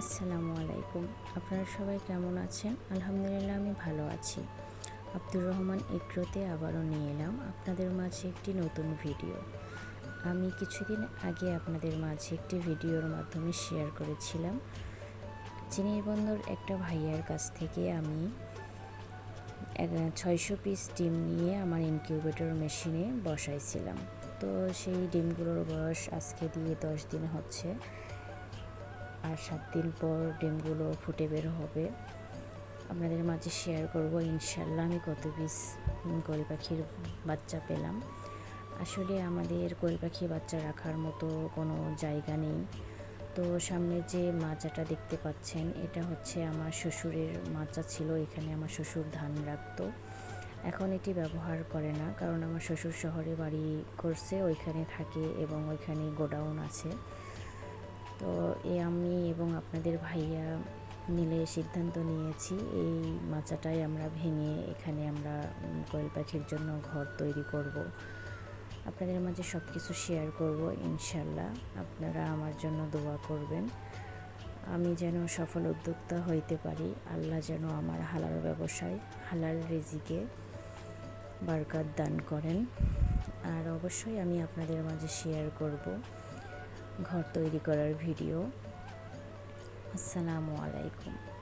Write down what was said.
আসসালামু আলাইকুম। আপনারা সবাই কেমন আছেন? আলহামদুলিল্লাহ, আমি ভালো আছি। আব্দুর রহমান এগ্রোতে আবারও নিয়ে এলাম আপনাদের মাঝে একটি নতুন ভিডিও। আমি কিছুদিন আগে আপনাদের মাঝে একটি ভিডিওর মাধ্যমে শেয়ার করেছিলাম। চিনির বন্দর একটা ভাইয়ার কাছ থেকে আমি ছয়শো পিস ডিম নিয়ে আমার ইনকিউবেটর মেশিনে বসাইছিলাম। তো সেই ডিমগুলোর বয়স আজকে দিয়ে দশ দিন হচ্ছে। আর সাত দিন পর ডিমগুলো ফুটে বের হবে। আপনাদের মাঝে শেয়ার করব, ইনশাল্লাহ আমি কত পিস কোয়েল পাখির বাচ্চা পেলাম। আসলে আমাদের কোয়েল পাখি বাচ্চা রাখার মতো কোনো জায়গা নেই। তো সামনে যে মাচাটা দেখতে পাচ্ছেন, এটা হচ্ছে আমার শ্বশুরের মাচা ছিল, এখানে আমার শ্বশুর ধান রাখতো। এখন এটি ব্যবহার করে না, কারণ আমার শ্বশুর শহরে বাড়ি করছে, ওইখানে থাকে এবং ওইখানে গোডাউন আছে। তো এ আমি এবং আপনাদের ভাইয়া মিলে সিদ্ধান্ত নিয়েছি, এই মাচাটাই আমরা ভেঙে এখানে আমরা কোয়েল পাখির জন্য ঘর তৈরি করব। আপনাদের মাঝে সব কিছু শেয়ার করব ইনশাল্লাহ আপনারা আমার জন্য দোয়া করবেন। আমি যেন সফল উদ্যোক্তা হইতে পারি, আল্লাহ যেন আমার হালাল ব্যবসায়, হালাল রেজিকে বারকাত দান করেন। আর অবশ্যই আমি আপনাদের মাঝে শেয়ার করব। ঘর তৈরি করার ভিডিও। আসসালামু আলাইকুম।